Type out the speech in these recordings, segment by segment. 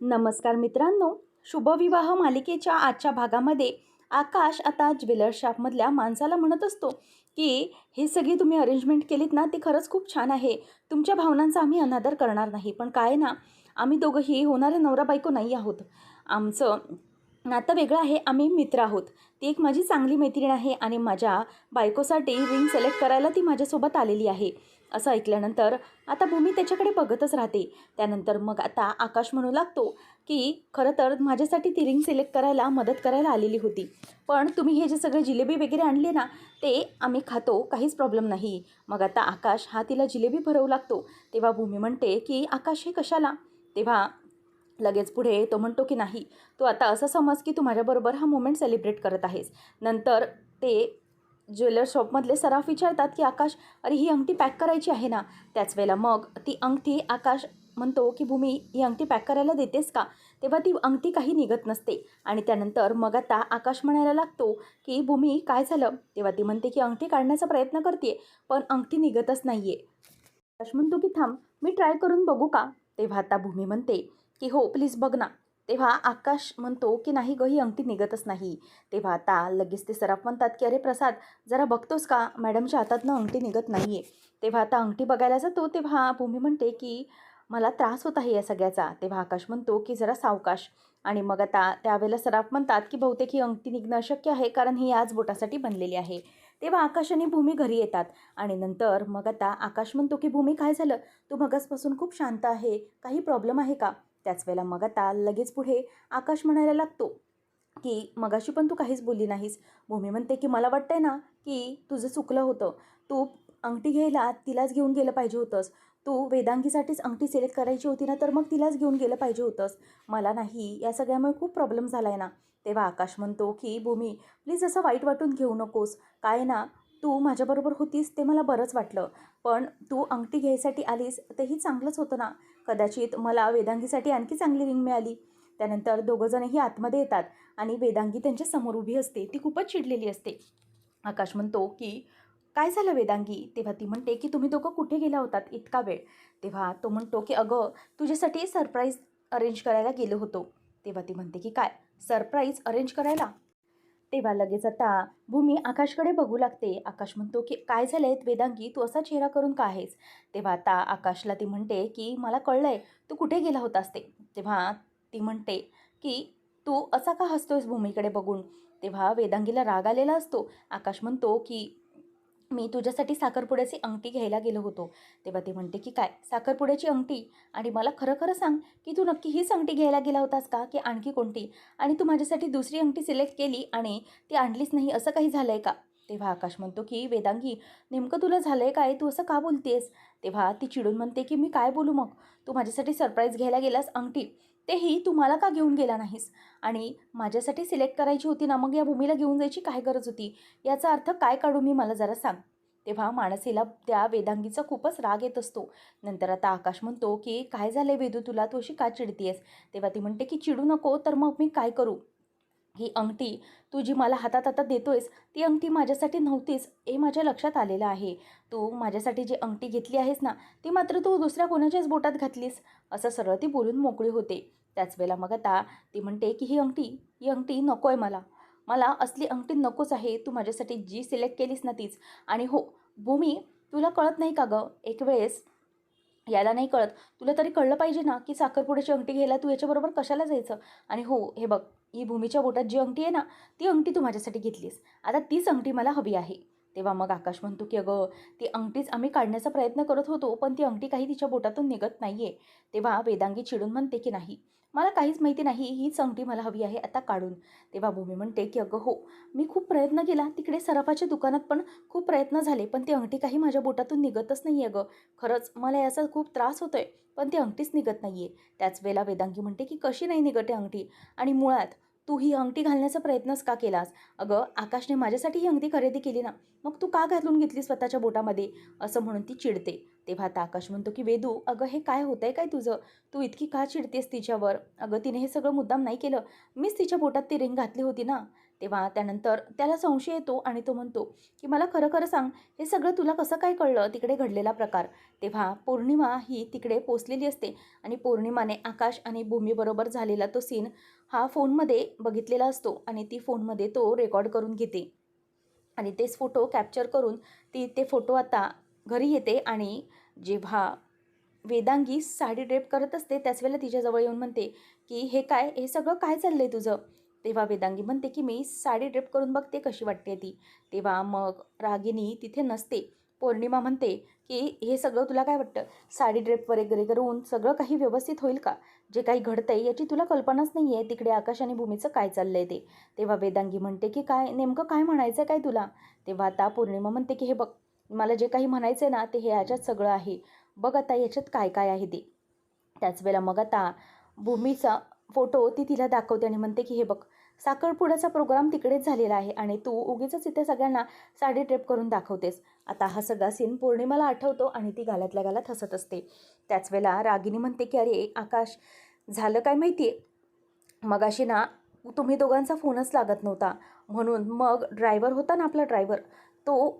नमस्कार मित्रांनो शुभविवाह मालिकेच्या आजच्या भागामध्ये आकाश आता ज्वेलर शॉपमधल्या माणसाला म्हणत असतो की हे सगळी तुम्ही अरेंजमेंट केलीत ना ती खरंच खूप छान आहे. तुमच्या भावनांचा आम्ही अनादर करणार नाही. पण काय ना आम्ही दोघंही होणारे नवरा बायको नाही आहोत. आमचं नातं वेगळं आहे आम्ही मित्र आहोत. ती एक माझी चांगली मैत्रीण आहे आणि माझ्या बायकोसाठी रिंग सिलेक्ट करायला ती माझ्यासोबत आलेली आहे. असं ऐकल्यानंतर आता भूमी त्याच्याकडे बघतच राहते. त्यानंतर मग आता आकाश म्हणू लागतो की खरं तर माझ्यासाठी ती रिंग सिलेक्ट करायला मदत करायला आलेली होती. पण तुम्ही हे जे सगळे जिलेबी वगैरे आणले ना ते आम्ही खातो काहीच प्रॉब्लेम नाही. मग आता आकाश हा तिला जिलेबी भरवू लागतो. तेव्हा भूमी म्हणते की आकाश हे कशाला? तेव्हा लगेच पुढे तो म्हणतो की नाही तू आता असं समज की तू माझ्याबरोबर हा मोमेंट सेलिब्रेट करत आहेस. नंतर ते ज्वेलर शॉपमधले सराफ विचारतात की आकाश अरे ही अंगठी पॅक करायची आहे ना? त्याच वेळेला मग ती अंगठी आकाश म्हणतो की भूमी ही अंगठी पॅक करायला देतेस का? तेव्हा ती अंगठी काही निघत नसते. आणि त्यानंतर मग आता आकाश म्हणायला लागतो की भूमी काय झालं? तेव्हा ती म्हणते की अंगठी काढण्याचा प्रयत्न करते पण अंगठी निघतच नाही आहे आकाश म्हणतो की थांब मी ट्राय करून बघू का? तेव्हा आता भूमी म्हणते की हो प्लीज बघ ना. तेव्हा आकाश म्हणतो की नाही गं ही अंगठी निघतच नाही. तेव्हा आता लगेच ते सराफ म्हणतात की अरे प्रसाद जरा बघतोस का? मॅडमच्या हातातनं अंगठी निघत नाही आहे तेव्हा आता अंगठी बघायला जातो. तेव्हा भूमी म्हणते की मला त्रास होत आहे या सगळ्याचा. तेव्हा आकाश म्हणतो की जरा सावकाश. आणि मग आता त्यावेळेला सराफ म्हणतात की बहुतेक ही अंगठी निघणं अशक्य आहे कारण ही याच बोटासाठी बनलेली आहे. तेव्हा आकाश आणि भूमी घरी येतात. आणि नंतर मग आता आकाश म्हणतो की भूमी काय झालं? तू मगासपासून खूप शांत आहे. काही प्रॉब्लेम आहे का? त्याच वेळेला मग आता लगेच पुढे आकाश म्हणायला लागतो की मगाशी पण तू काहीच बोलली नाहीस. भूमी म्हणते की मला वाटतंय ना की तुझं चुकलं होतं. तू अंगठी घ्यायला तिलाच घेऊन गेलं पाहिजे होतंस. तू वेदांगीसाठीच अंगठी सिलेक्ट करायची होती ना तर मग तिलाच घेऊन गेलं पाहिजे होतंस. मला नाही या सगळ्यामुळे खूप प्रॉब्लेम झाला आहे ना. तेव्हा आकाश म्हणतो की भूमी प्लीज असं वाईट वाटून घेऊ नकोस. काय ना तू माझ्याबरोबर होतीस ते मला बरंच वाटलं. पण तू अंगठी घ्यायसाठी आलीस तेही चांगलंच होतं ना. कदाचित मला वेदांगीसाठी आणखी चांगली रिंग मिळाली. त्यानंतर दोघंजणही आतमध्ये येतात आणि वेदांगी त्यांच्यासमोर उभी असते. ती खूपच चिडलेली असते. आकाश म्हणतो की काय झालं वेदांगी? तेव्हा ती म्हणते की तुम्ही दोघं कुठे गेला होतात इतका वेळ? तेव्हा तो म्हणतो की अगं तुझ्यासाठी सरप्राईज अरेंज करायला गेलो होतो. तेव्हा ती म्हणते की काय? सरप्राईज अरेंज करायला? तेव्हा लगेच आता भूमी आकाशकडे बघू लागते. आकाश म्हणतो की काय झालं वेदांगी तू असा चेहरा करून का आहेस? तेव्हा आता आकाशला ती म्हणते की मला कळलं आहे तू कुठे गेला होतास ते? तेव्हा ती म्हणते की तू असा का हसतोयस भूमीकडे बघून? तेव्हा वेदांगीला राग आलेला असतो. आकाश म्हणतो की मी तुझ्यासाठी साखरपुड्याची अंगठी घ्यायला गेलो होतो. तेव्हा ते म्हणते की काय? साखरपुड्याची अंगठी? आणि मला खरं खरं सांग की तू नक्की हीच अंगठी घ्यायला गेला होतास का? की आणखी कोणती? आणि तू माझ्यासाठी दुसरी अंगठी सिलेक्ट केली आणि ती आणलीच नाही असं काही झालं आहे का? तेव्हा आकाश म्हणतो की वेदांगी नेमकं तुला झालं आहे काय? तू असं का बोलतेस? तेव्हा ती चिडून म्हणते की मी काय बोलू मग? तू माझ्यासाठी सरप्राईज घ्यायला गेलास अंगठी. तेही तू मला का घेऊन गेला नाहीस? आणि माझ्यासाठी सिलेक्ट करायची होती ना मग या भूमीला घेऊन जायची काय गरज होती? याचा अर्थ काय काढू मी मला जरा सांग. तेव्हा माणसीला त्या वेदांगीचा खूपच राग येत असतो. नंतर आता आकाश म्हणतो की काय झालं वेदू तुला तू अशी का चिडतीयस? तेव्हा ती म्हणते की चिडू नको तर मग मी काय करू? ही अंगठी तू जी मला हातात आता देतोयस ती अंगठी माझ्यासाठी नव्हतीच हे माझ्या लक्षात आलेलं आहे. तू माझ्यासाठी जी अंगठी घेतली आहेस ना ती मात्र तू दुसऱ्या कोणाच्याच बोटात घातलीस. असं सरळ ती बोलून मोकळी होते. त्याच वेळेला मग आता ती म्हणते की ही अंगठी ही अंगठी नको आहे मला. मला असली अंगठी नकोच आहे. तू माझ्यासाठी जी सिलेक्ट केलीस ना तीच. आणि हो भूमी तुला कळत नाही का गं? एक वेळेस याला नाही कळत. तुला तरी कळलं पाहिजे ना की साखरपुड्याची अंगठी घ्यायला तू याच्याबरोबर कशाला जायचं? आणि हो हे बघ ही भूमीच्या बोटात जी अंगठी आहे ना ती अंगठी तू माझ्यासाठी घेतलीस. आता तीच अंगठी मला हवी आहे. तेव्हा मग आकाश म्हणतो की अगं ती अंगठीच आम्ही काढण्याचा प्रयत्न करत होतो पण ती अंगठी काही तिच्या बोटातून निघत नाही आहे तेव्हा वेदांगी चिडून म्हणते की नाही. मला काहीच माहिती नाही हीच अंगठी मला हवी आहे आता काढून. तेव्हा भूमी म्हणते की अगं हो मी खूप प्रयत्न केला तिकडे सराफाच्या दुकानात पण खूप प्रयत्न झाले पण ती अंगठी काही माझ्या बोटातून निघतच नाही आहे गं. खरंच मला याचा खूप त्रास होतो आहे पण ती अंगठीच निघत नाही आहे त्याच वेळेला वेदांगी म्हणते की कशी नाही निघते अंगठी? आणि मुळात तू ही अंगठी घालण्याचा प्रयत्नच का केलास? अगं आकाशने माझ्यासाठी ही अंगठी खरेदी केली ना मग तू का घालून घेतली स्वतःच्या बोटामध्ये? असं म्हणून ती चिडते. तेव्हा आता आकाश म्हणतो की वेदू अगं हे काय होतं आहे काय तुझं? तू इतकी का चिडतेस तिच्यावर? अगं तिने हे सगळं मुद्दाम नाही केलं. मीच तिच्या बोटात ती रिंग घातली होती ना. तेव्हा त्यानंतर त्याला संशय येतो आणि तो म्हणतो की मला खरं खरं सांग हे सगळं तुला कसं काय कळलं तिकडे घडलेला प्रकार? तेव्हा पौर्णिमा ही तिकडे पोचलेली असते आणि पौर्णिमाने आकाश आणि भूमीबरोबर झालेला तो सीन हा फोनमध्ये बघितलेला असतो आणि ती फोनमध्ये तो रेकॉर्ड करून घेते. आणि तेच फोटो कॅप्चर करून ती ते फोटो आता घरी येते आणि जेव्हा वेदांगी साडी ड्रेप करत असते त्याच वेळेला तिच्याजवळ येऊन म्हणते की हे काय हे सगळं काय चाललं आहे तुझं? तेव्हा वेदांगी म्हणते की मी साडी ड्रेप करून बघते कशी वाटते ती. तेव्हा मग रागिनी तिथे नसते. पौर्णिमा म्हणते की हे सगळं तुला काय वाटतं? साडी ड्रेप वगैरे करून सगळं काही व्यवस्थित होईल का? जे काही घडतं आहे याची तुला कल्पनाच नाही आहे तिकडे आकाश आणि भूमीचं काय चाललं आहे ते? तेव्हा वेदांगी म्हणते की काय नेमकं काय म्हणायचं आहे काय तुला? तेव्हा आता पौर्णिमा म्हणते की हे बघ मला जे काही म्हणायचं आहे ना ते हे याच्यात सगळं आहे. बघ आता याच्यात काय काय आहे ते. त्याच वेळेला मग आता भूमीचा फोटो ती तिला दाखवते आणि म्हणते की हे बघ साखरपुड्याचा प्रोग्राम तिकडेच झालेला आहे आणि तू उगीच इथे सगळ्यांना साडी ट्रेप करून दाखवतेस. आता हा सगळा सीन पौर्णिमाला आठवतो आणि ती गालातल्या गालात हसत असते. त्याच वेळेला रागिनी म्हणते की अरे आकाश झालं काय माहिती आहे मगाशी ना तुम्ही दोघांचा फोनच लागत नव्हता. म्हणून मग ड्रायव्हर होता ना आपला ड्रायव्हर तो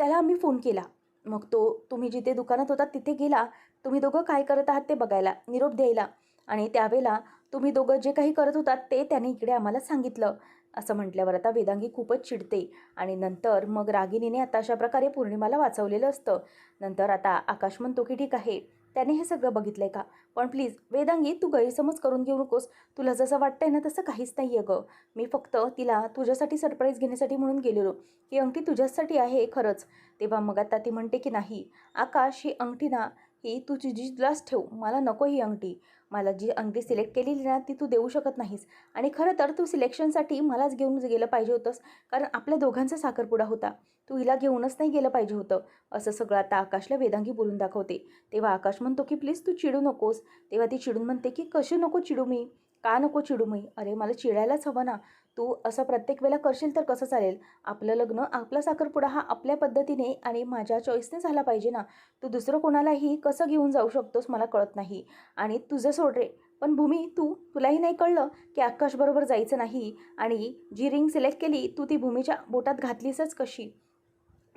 त्याला आम्ही फोन केला. मग तो तुम्ही जिथे दुकानात होता तिथे गेला. तुम्ही दोघं काय करत आहात ते बघायला. निरोप द्यायला. आणि त्यावेळेला तुम्ही दोघं जे काही करत होतात ते त्याने इकडे आम्हाला सांगितलं. असं म्हटल्यावर आता वेदांगी खूपच चिडते आणि नंतर मग रागिनीने आता अशा प्रकारे पौर्णिमाला वाचवलेलं असतं. नंतर आता आकाश म्हणतो की ठीक आहे त्याने हे सगळं बघितलं आहे का? पण प्लीज वेदांगी तू गैरसमज करून घेऊ नकोस. तुला जसं वाटतंय ना तसं काहीच नाही आहे गं. मी फक्त तिला तुझ्यासाठी सरप्राईज घेण्यासाठी म्हणून गेलेलो. ही अंगठी तुझ्यासाठी आहे खरंच. तेव्हा मग आता ती म्हणते की नाही आकाश ही अंगठी ना ही तू तुझी तुलाच ठेव मला नको ही अंगठी. मला जी अंगठी सिलेक्ट केलेली ना ती तू देऊ शकत नाहीस. आणि खरं तर तू सिलेक्शनसाठी मलाच घेऊन गेलं पाहिजे होतंस कारण आपल्या दोघांचा साखरपुडा होता. तू हिला घेऊनच नाही गेलं पाहिजे होतं. असं सगळं आता आकाशला वेदांगी बोलून दाखवते. तेव्हा आकाश म्हणतो की प्लीज तू चिडू नकोस. तेव्हा ती चिडून म्हणते की कशी नको चिडू मी? का नको चिडू मी? अरे मला चिडायलाच हवं ना. तू असं प्रत्येक वेळेला करशील तर कसं चालेल? आपलं लग्न आपला साखरपुडा हा आपल्या पद्धतीने आणि माझ्या चॉईसने झाला पाहिजे ना. तू दुसरं कोणालाही कसं घेऊन जाऊ शकतोस मला कळत नाही. आणि तुझं सोड रे. पण भूमी तू तुलाही नाही कळलं की आकाशबरोबर जायचं नाही आणि जी रिंग सिलेक्ट केली तू ती भूमीच्या बोटात घातलीसच कशी?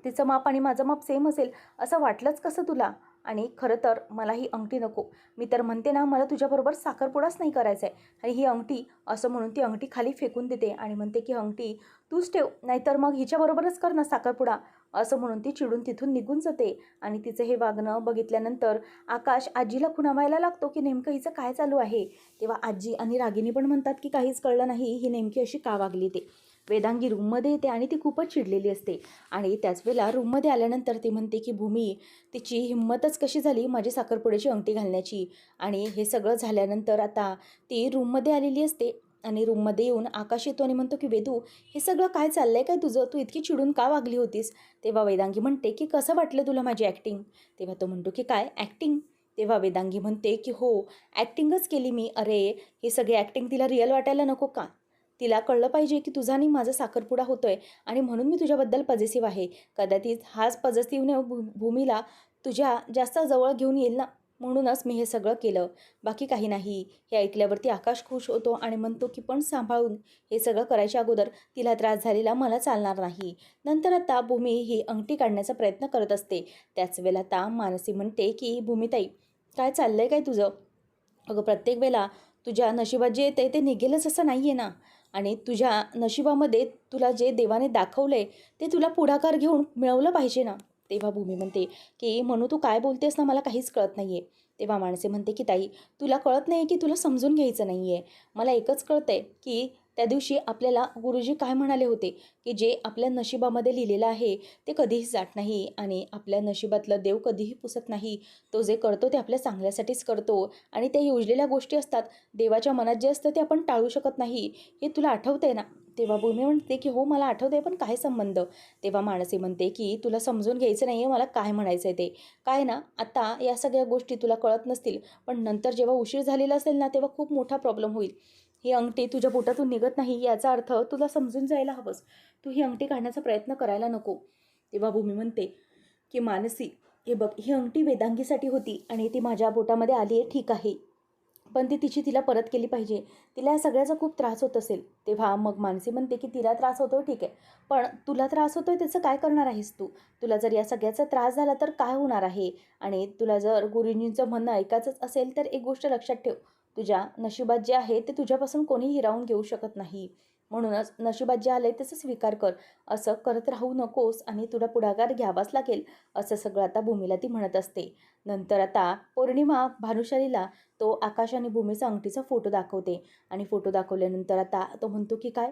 तिचं माप आणि माझं माप सेम असेल असं वाटलंच कसं तुला? आणि खरं तर मला ही अंगठी नको. मी तर म्हणते ना मला तुझ्याबरोबर साखरपुडाच नाही करायचा आहे आणि ही अंगठी असं म्हणून ती अंगठी खाली फेकून देते आणि म्हणते की अंगठी तूच ठेव नाहीतर मग हिच्याबरोबरच कर ना साखरपुडा. असं म्हणून ती चिडून तिथून निघून जाते. आणि तिचं हे वागणं बघितल्यानंतर आकाश आजीला खुणावायला लागतो की नेमकं हिचं काय चालू आहे? तेव्हा आजी आणि रागिनी पण म्हणतात की काहीच कळलं नाही ही नेमकी अशी का वागली ते? वेदांगी रूममध्ये येते आणि ती खूपच चिडलेली असते. आणि त्याच वेळेला रूममध्ये आल्यानंतर ती म्हणते की भूमी तिची हिंमतच कशी झाली माझी साखरपुड्याची अंगठी घालण्याची? आणि हे सगळं झाल्यानंतर आता ती रूममध्ये आलेली असते. आणि रूममध्ये येऊन आकाश येतो आणि म्हणतो की वेदू हे सगळं काय चाललं आहे काय तुझं? तू इतकी चिडून का वागली होतीस? तेव्हा वेदांगी म्हणते की कसं वाटलं तुला माझी ॲक्टिंग तेव्हा तो म्हणतो की काय? ॲक्टिंग तेव्हा वेदांगी म्हणते की हो ॲक्टिंगच केली मी. अरे हे सगळी ॲक्टिंग तिला रिअल वाटायला नको का? तिला कळलं पाहिजे की तुझा आणि माझा साखरपुडा होतोय आणि म्हणून मी तुझ्याबद्दल पॉझिटिव्ह आहे. कदाचित हाच पॉझिटिव्हने भू भूमीला तुझ्या जास्त जवळ घेऊन येईल ना? म्हणूनच मी हे सगळं केलं. बाकी काही नाही. हे ऐकल्यावरती आकाश खुश होतो आणि म्हणतो की पण सांभाळून हे सगळं करायच्या अगोदर तिला त्रास झालेला मला चालणार नाही. नंतर आता भूमी ही अंगठी काढण्याचा प्रयत्न करत असते. त्याच वेळेला आता मानसी म्हणते की भूमिताई काय चाललं आहे काय तुझं? अगं प्रत्येक वेळेला तुझ्या नशिबात जे येते ते निघेलच असं नाही आहे ना? आणि तुझ्या नशिबामध्ये तुला जे देवाने दाखवलं आहे ते तुला पुढाकार घेऊन मिळवलं पाहिजे ना. तेव्हा भूमी म्हणते की म्हणू तू काय बोलतेस ना मला काहीच कळत नाही आहे तेव्हा माणसे म्हणते की ताई तुला कळत नाही की तुला समजून घ्यायचं नाही आहे मला एकच कळतं आहे की त्या दिवशी आपल्याला गुरुजी काय म्हणाले होते? की जे आपल्या नशिबामध्ये लिहिलेलं आहे ते कधीही जात नाही आणि आपल्या नशिबातलं देव कधीही पुसत नाही. तो जे करतो ते आपल्या चांगल्यासाठीच करतो आणि त्या योजलेल्या गोष्टी असतात. देवाच्या मनात जे असतं ते आपण टाळू शकत नाही. हे तुला आठवतंय ना? तेव्हा भूमी म्हणते की हो मला आठवतं आहे पण काय संबंध? तेव्हा माणसे म्हणते की तुला समजून घ्यायचं नाही आहे मला काय म्हणायचं आहे ते? काय ना आता या सगळ्या गोष्टी तुला कळत नसतील पण नंतर जेव्हा उशीर झालेला असेल ना तेव्हा खूप मोठा प्रॉब्लेम होईल. ही अंगठी तुझ्या बोटातून निघत नाही याचा अर्थ तुला समजून जायला हवंस. तू ही अंगठी काढण्याचा प्रयत्न करायला नको. तेव्हा भूमी म्हणते की मानसी हे बघ ही अंगठी वेदांगीसाठी होती आणि ती माझ्या बोटामध्ये आली आहे ठीक आहे. पण ती तिची तिला परत केली पाहिजे. तिला या सगळ्याचा खूप त्रास होत असेल. तेव्हा मग मानसी म्हणते की तिला त्रास होतो ठीक आहे. पण तुला त्रास होतो आहे त्याचं काय करणार आहेस तू? तुला जर या सगळ्याचा त्रास झाला तर काय होणार आहे? आणि तुला जर गुरुजींचं म्हणणं ऐकायचंच असेल तर एक गोष्ट लक्षात ठेव. तुझ्या नशिबात जे आहे ते तुझ्यापासून कोणी हिरावून घेऊ शकत नाही. म्हणूनच नशिबात जे आले त्याचा स्वीकार कर. असं करत राहू नकोस आणि तुला पुढाकार घ्यावाच लागेल असं सगळं आता भूमीला ती म्हणत असते. नंतर आता पौर्णिमा भानुशालीला तो आकाश आणि भूमीचा अंगठीचा फोटो दाखवते आणि फोटो दाखवल्यानंतर आता तो म्हणतो की काय?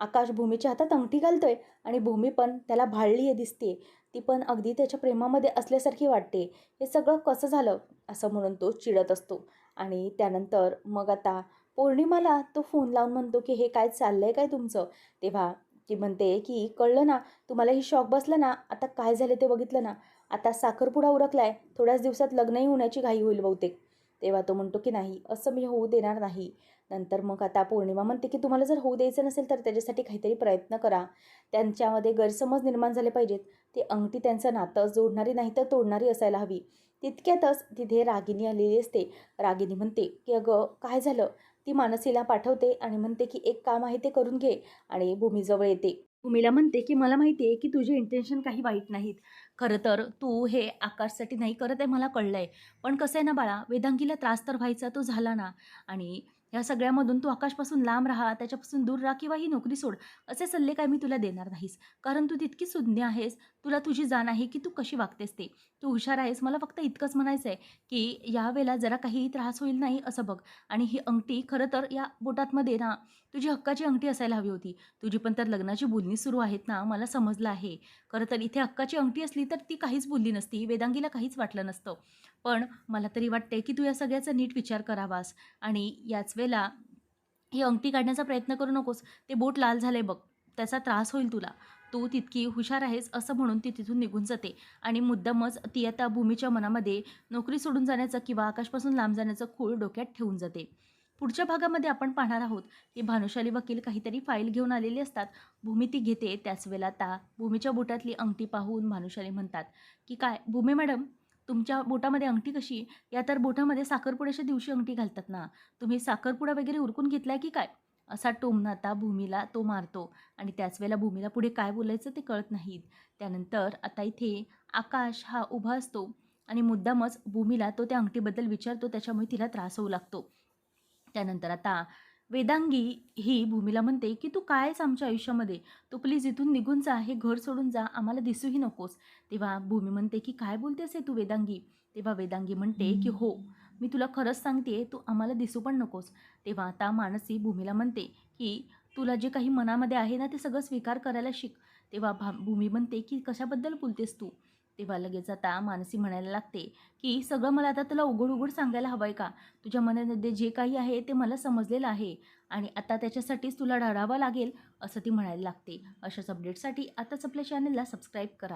आकाश भूमीच्या हातात अंगठी घालतोय आणि भूमी पण त्याला भाळली आहे दिसते ती पण अगदी त्याच्या प्रेमामध्ये असल्यासारखी वाटते. हे सगळं कसं झालं? असं म्हणून तो चिडत असतो. आणि त्यानंतर मग आता पौर्णिमाला तो फोन लावून म्हणतो की हे काय चाललं आहे काय तुमचं? तेव्हा ती म्हणते की कळलं ना तुम्हाला ही शॉक बसलं ना आता काय झालं ते बघितलं ना आता साखरपुडा उरकलाय थोड्याच दिवसात लग्नही होण्याची घाई होईल बहुतेक. तेव्हा तो म्हणतो की नाही असं मी होऊ देणार नाही. नंतर मग आता पौर्णिमा म्हणते की तुम्हाला जर होऊ द्यायचं नसेल तर त्याच्यासाठी काहीतरी प्रयत्न करा. त्यांच्यामध्ये गैरसमज निर्माण झाले पाहिजेत. ती अंगठी त्यांचं नातं जोडणारी नाही तर तोडणारी असायला हवी. तितक्यातच तिथे रागिनी आलेली असते. रागिनी म्हणते की अगं काय झालं? ती मानसीला पाठवते आणि म्हणते की एक काम आहे ते करून घे. आणि भूमीजवळ येते. भूमीला म्हणते की मला माहिती आहे की तुझे इंटेन्शन काही वाईट नाहीत. खरं तर तू हे आकाशसाठी नाही करत आहे मला कळलं आहे पण कसं आहे ना बाळा वेदांगीला त्रास तर व्हायचा तो झाला ना. आणि ह्या सगळ्यामधून तू आकाशपासून लांब राहा त्याच्यापासून दूर राहा किंवा ही नोकरी सोड. असे सल्ले काय मी तुला देणार नाहीस. कारण तू तितकी सुज्ञ आहेस तुला तुझी जाण आहे की तू कशी वागतेस ते. तू हुशार आहेस मला फक्त इतकंच म्हणायचं आहे की यावेळेला जरा काही त्रास होईल नाही असं बघ. आणि ही अंगठी खरं तर या बोटातमध्ये ना तुझी हक्काची अंगठी असायला हवी होती. तुझी पण तर लग्नाची बोलणी सुरू आहेत ना मला समजलं आहे. खरं तर इथे हक्काची अंगठी असली तर ती काहीच बोलली नसती वेदांगीला काहीच वाटलं नसतं. पण मला तरी वाटते की तू या सगळ्याचा नीट विचार करावास. आणि याच वेळेला ही अंगठी काढण्याचा प्रयत्न करू नकोस. ते बोट लाल झाले बघ. त्याचा त्रास होईल तुला. तू तितकी हुशार आहेस असं म्हणून ती तिथून निघून जाते. आणि मुद्दामच ती आता भूमीच्या मनामध्ये नोकरी सोडून जाण्याचं किंवा आकाशपासून लांब जाण्याचं खूळ डोक्यात ठेवून जाते. पुढच्या भागामध्ये आपण पाहणार आहोत की भानुशाली वकील काहीतरी फाईल घेऊन आलेली असतात. भूमी ती घेते. त्याच वेळेला आता भूमीच्या बोटातली अंगठी पाहून भानुशाली म्हणतात की काय? भूमी मॅडम तुमच्या बोटामध्ये अंगठी कशी या तर बोटामध्ये साखरपुड्याच्या दिवशी अंगठी घालतात ना. तुम्ही साखरपुडा वगैरे उरकून घेतलाय की काय? असा टोमनाता आता भूमीला तो मारतो. आणि त्याच वेळेला भूमीला पुढे काय बोलायचं ते कळत नाहीत. त्यानंतर आता इथे आकाश हा उभा असतो. आणि मुद्दामच भूमीला तो त्या अंगठीबद्दल विचारतो. त्याच्यामुळे तिला त्रास होऊ लागतो. त्यानंतर आता वेदांगी ही भूमीला म्हणते की तू काय आहेस आमच्या आयुष्यामध्ये? तू प्लीज इथून निघून जा हे घर सोडून जा आम्हाला दिसूही नकोस. तेव्हा भूमी म्हणते की काय बोलतेस हे तू वेदांगी? तेव्हा वेदांगी म्हणते की हो मी तुला खरंच सांगते तू आम्हाला दिसू पण नकोस. तेव्हा आता मानसी भूमीला म्हणते की तुला जे काही मनामध्ये आहे ना ते सगळं स्वीकार करायला शिक. तेव्हा भा भूमी म्हणते की कशाबद्दल बोलतेस तू? तेव्हा लगेच आता मानसी म्हणायला लागते की सगळं मला आता तुला उघड उघड सांगायला हवं आहे का? तुझ्या मनामध्ये जे काही आहे ते मला समजलेलं आहे आणि आता त्याच्यासाठीच तुला ढळावं लागेल असं ती म्हणायला लागते. अशाच अपडेटसाठी आताच आपल्या चॅनलला सबस्क्राईब करा.